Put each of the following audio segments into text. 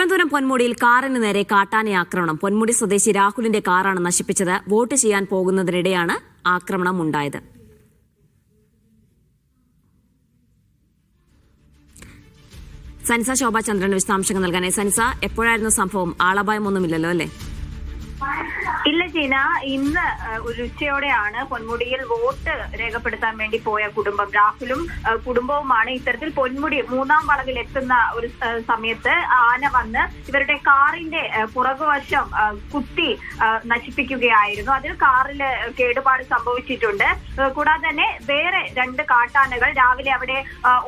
തിരുവനന്തപുരം പൊന്മുടിയിൽ കാറിന് നേരെ കാട്ടാന ആക്രമണം. പൊന്മുടി സ്വദേശി രാഹുലിന്റെ കാറാണ് നശിപ്പിച്ചത്. വോട്ട് ചെയ്യാൻ പോകുന്നതിനിടെയാണ് ആക്രമണം ഉണ്ടായത്. സനിസ ശോഭാചന്ദ്രൻ വിശദാംശങ്ങൾ നൽകാനായി. സനിസ എപ്പോഴായിരുന്നു സംഭവം? ആളപായമൊന്നുമില്ലല്ലോ അല്ലേ? ഇല്ല ജീന. ഇന്ന് ഒരു ഉച്ചയോടെയാണ് പൊന്മുടിയിൽ വോട്ട് രേഖപ്പെടുത്താൻ വേണ്ടി പോയ കുടുംബം. രാഹുലും കുടുംബവുമാണ് ഇത്തരത്തിൽ പൊന്മുടി മൂന്നാം വളവിൽ എത്തുന്ന ഒരു സമയത്ത് ആന വന്ന് ഇവരുടെ കാറിന്റെ പുറകുവശം കുത്തി നശിപ്പിക്കുകയായിരുന്നു. അതിൽ കാറിൽ കേടുപാട് സംഭവിച്ചിട്ടുണ്ട്. കൂടാതെ തന്നെ വേറെ രണ്ട് കാട്ടാനകൾ രാവിലെ അവിടെ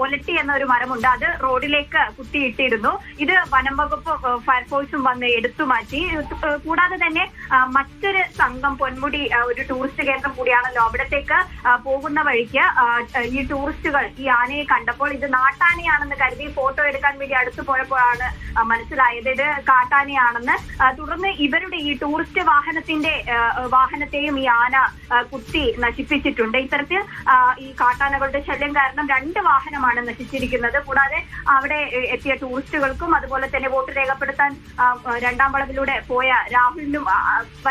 ഒലട്ടി എന്ന ഒരു മരമുണ്ട്. അത് റോഡിലേക്ക് കുത്തിയിട്ടിരുന്നു. ഇത് വനം വകുപ്പ് ഫയർഫോഴ്സും വന്ന് എടുത്തു മാറ്റി. കൂടാതെ തന്നെ മറ്റൊരു സംഘം പൊന്മുടി ഒരു ടൂറിസ്റ്റ് കേന്ദ്രം കൂടിയാണല്ലോ അവിടത്തേക്ക് പോകുന്ന വഴിക്ക് ഈ ടൂറിസ്റ്റുകൾ ഈ ആനയെ കണ്ടപ്പോൾ ഇത് നാട്ടാനയാണെന്ന് കരുതി ഫോട്ടോ എടുക്കാൻ വേണ്ടി അടുത്തു പോയപ്പോഴാണ് മനസ്സിലായത്. ഇത് കാട്ടാനയാണെന്ന്. തുടർന്ന് ഇവരുടെ ഈ ടൂറിസ്റ്റ് വാഹനത്തിന്റെ വാഹനത്തെയും ഈ ആന കുത്തി നശിപ്പിച്ചിട്ടുണ്ട്. ഇത്തരത്തിൽ ഈ കാട്ടാനകളുടെ ശല്യം കാരണം രണ്ട് വാഹനമാണ് നശിച്ചിരിക്കുന്നത്. കൂടാതെ അവിടെ എത്തിയ ടൂറിസ്റ്റുകൾക്കും അതുപോലെ തന്നെ വോട്ട് രേഖപ്പെടുത്താൻ രണ്ടാം വളവിലൂടെ പോയ രാഹുലിനും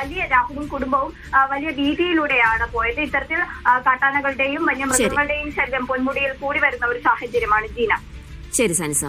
വലിയ രാഹുലും കുടുംബവും വലിയ ഭീതിയിലൂടെയാണ് പോയത്. ഇത്തരത്തിൽ കാട്ടാനകളുടെയും വന്യമൃഗങ്ങളുടെയും ശല്യം പൊന്മുടിയിൽ കൂടി വരുന്ന ഒരു സാഹചര്യമാണ് ജീന. ശരി സനിസ.